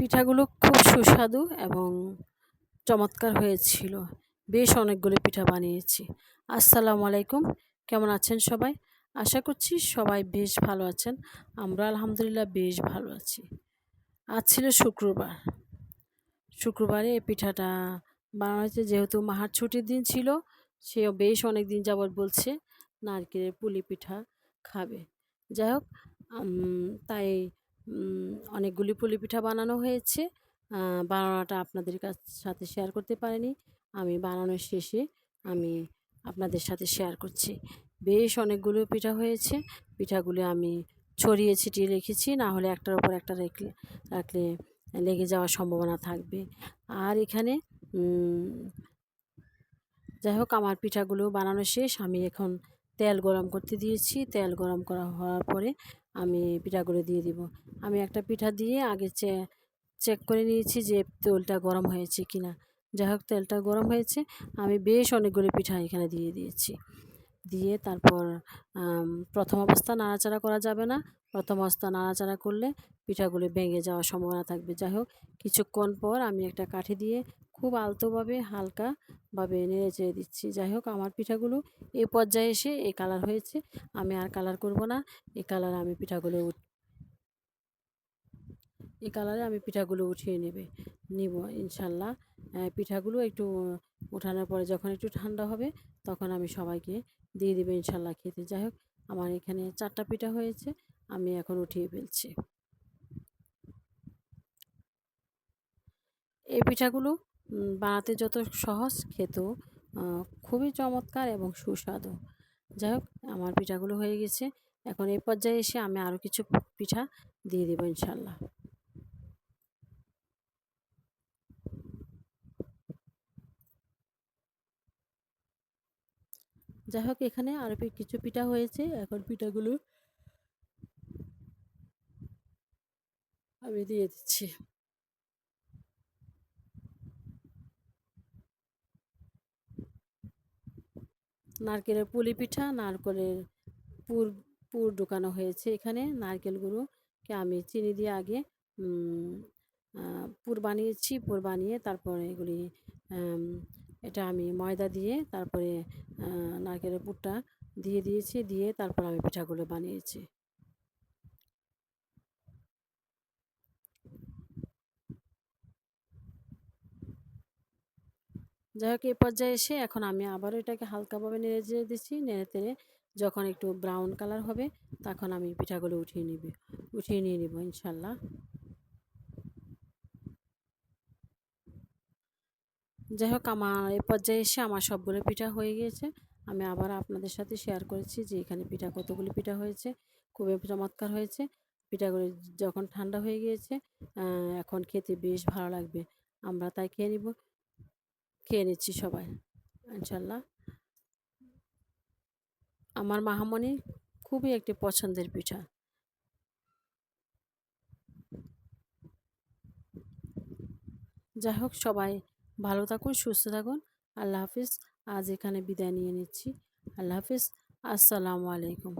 পিঠাগুলো খুব সুস্বাদু এবং চমৎকার হয়েছিল। বেশ অনেকগুলো পিঠা বানিয়েছি। আসসালামু আলাইকুম। কেমন আছেন সবাই? আশা করছি সবাই বেশ ভালো আছেন। আমরা আলহামদুলিল্লাহ বেশ ভালো আছি। আজ ছিল শুক্রবার। শুক্রবারে এই পিঠাটা বানানো হয়েছে। যেহেতু মাহার ছুটির দিন ছিল, সেও বেশ অনেক দিন যাবৎ বলছে নারকেলের পুলি পিঠা খাবে। যাই হোক তাই অনেকগুলি পুলি পিঠা বানানো হয়েছে। বানানোটা আপনাদের সাথে শেয়ার করতে পারিনি। আমি বানানোর শেষে আমি আপনাদের সাথে শেয়ার করছি। বেশ অনেকগুলো পিঠা হয়েছে। পিঠাগুলি আমি ছড়িয়ে ছিটিয়ে রেখেছি, না হলে একটার উপর একটা রেখে রাখলে লেগে যাওয়ার সম্ভাবনা থাকবে। আর এখানে যাই হোক, আমার পিঠাগুলো বানানো শেষ। আমি এখন তেল গরম করতে দিয়েছি। তেল গরম করা হওয়ার পরে আমি পিঠাগুলো দিয়ে দিব। আমি একটা পিঠা দিয়ে আগে চেক করে নিয়েছি যে তেলটা গরম হয়েছে কি না যাই হোক, তেলটা গরম হয়েছে। আমি বেশ অনেকগুলো পিঠা এখানে দিয়ে দিয়েছি। দিয়ে তারপর প্রথম অবস্থা নাড়াচাড়া করা যাবে না। প্রথম অবস্থা নাড়াচাড়া করলে পিঠাগুলি ভেঙে যাওয়ার সম্ভাবনা থাকবে। যাই হোক, কিছুক্ষণ পর আমি একটা কাঠি দিয়ে খুব আলতোভাবে, হালকাভাবে নেড়ে চেড়ে দিচ্ছি। যাই হোক আমার পিঠাগুলো এই পর্যায়ে এসে এই কালার হয়েছে। আমি আর কালার করব না। এই কালার আমি পিঠাগুলো এই কালারে আমি পিঠাগুলো উঠিয়ে নেবে, নিব ইনশাল্লাহ। পিঠাগুলো একটু উঠানোর পরে যখন একটু ঠান্ডা হবে, তখন আমি সবাইকে দিয়ে দেবে ইনশাল্লাহ খেতে। যাই হোক আমার এখানে চারটা পিঠা হয়েছে, আমি এখন উঠিয়ে ফেলছি। এই পিঠাগুলো বানাতে যত সহজ খেতেও খুবই চমৎকার এবং সুস্বাদু। যাই হোক, আমার পিঠাগুলো হয়ে গেছে। এখন এই পর্যায়ে এসে আমি আরও কিছু পিঠা দিয়ে দেবো ইনশাল্লাহ যাই হোক, এখানে আরও কিছু পিঠা হয়েছে। এখন পিঠাগুলো আমি দিয়ে দিচ্ছি। নারকেলের পুলি পিঠা, নারকেলের পুর পুর ঢুকানো হয়েছে এখানে। নারকেলগুলোকে আমি চিনি দিয়ে আগে পুর বানিয়েছি, পুর বানিয়ে তারপরে এগুলি এটা আমি ময়দা দিয়ে তারপরে নারকেলের পুরটা দিয়ে দিয়েছি, দিয়ে তারপর আমি পিঠাগুলো বানিয়েছি। যাই হোক, এই পর্যায়ে এসে এখন আমি আবারও এটাকে হালকাভাবে নেড়ে চেড়ে দিচ্ছি। নেড়ে তেড়ে যখন একটু ব্রাউন কালার হবে, তখন আমি পিঠাগুলো উঠিয়ে নিবি, উঠিয়ে নিয়ে নিব, ইনশাল্লাহ। যাই হোক, আমার এই পর্যায়ে এসে আমার সবগুলো পিঠা হয়ে গিয়েছে। আমি আবার আপনাদের সাথে শেয়ার করেছি যে এখানে পিঠা কতগুলি পিঠা হয়েছে, খুবই চমৎকার হয়েছে। পিঠাগুলি যখন ঠান্ডা হয়ে গিয়েছে এখন খেতে বেশ ভালো লাগবে। আমরা তাই খেয়ে নিব। খেয়ে নিচ্ছি সবাই, ইনশাল্লাহ। আমার মাহামণি খুবই একটি পছন্দের পিঠা। যাই হোক, সবাই ভালো থাকুন, সুস্থ থাকুন। আল্লাহ হাফিজ, আজ এখানে বিদায় নিয়ে নিচ্ছি। আল্লাহ হাফিজ, আসসালামু আলাইকুম।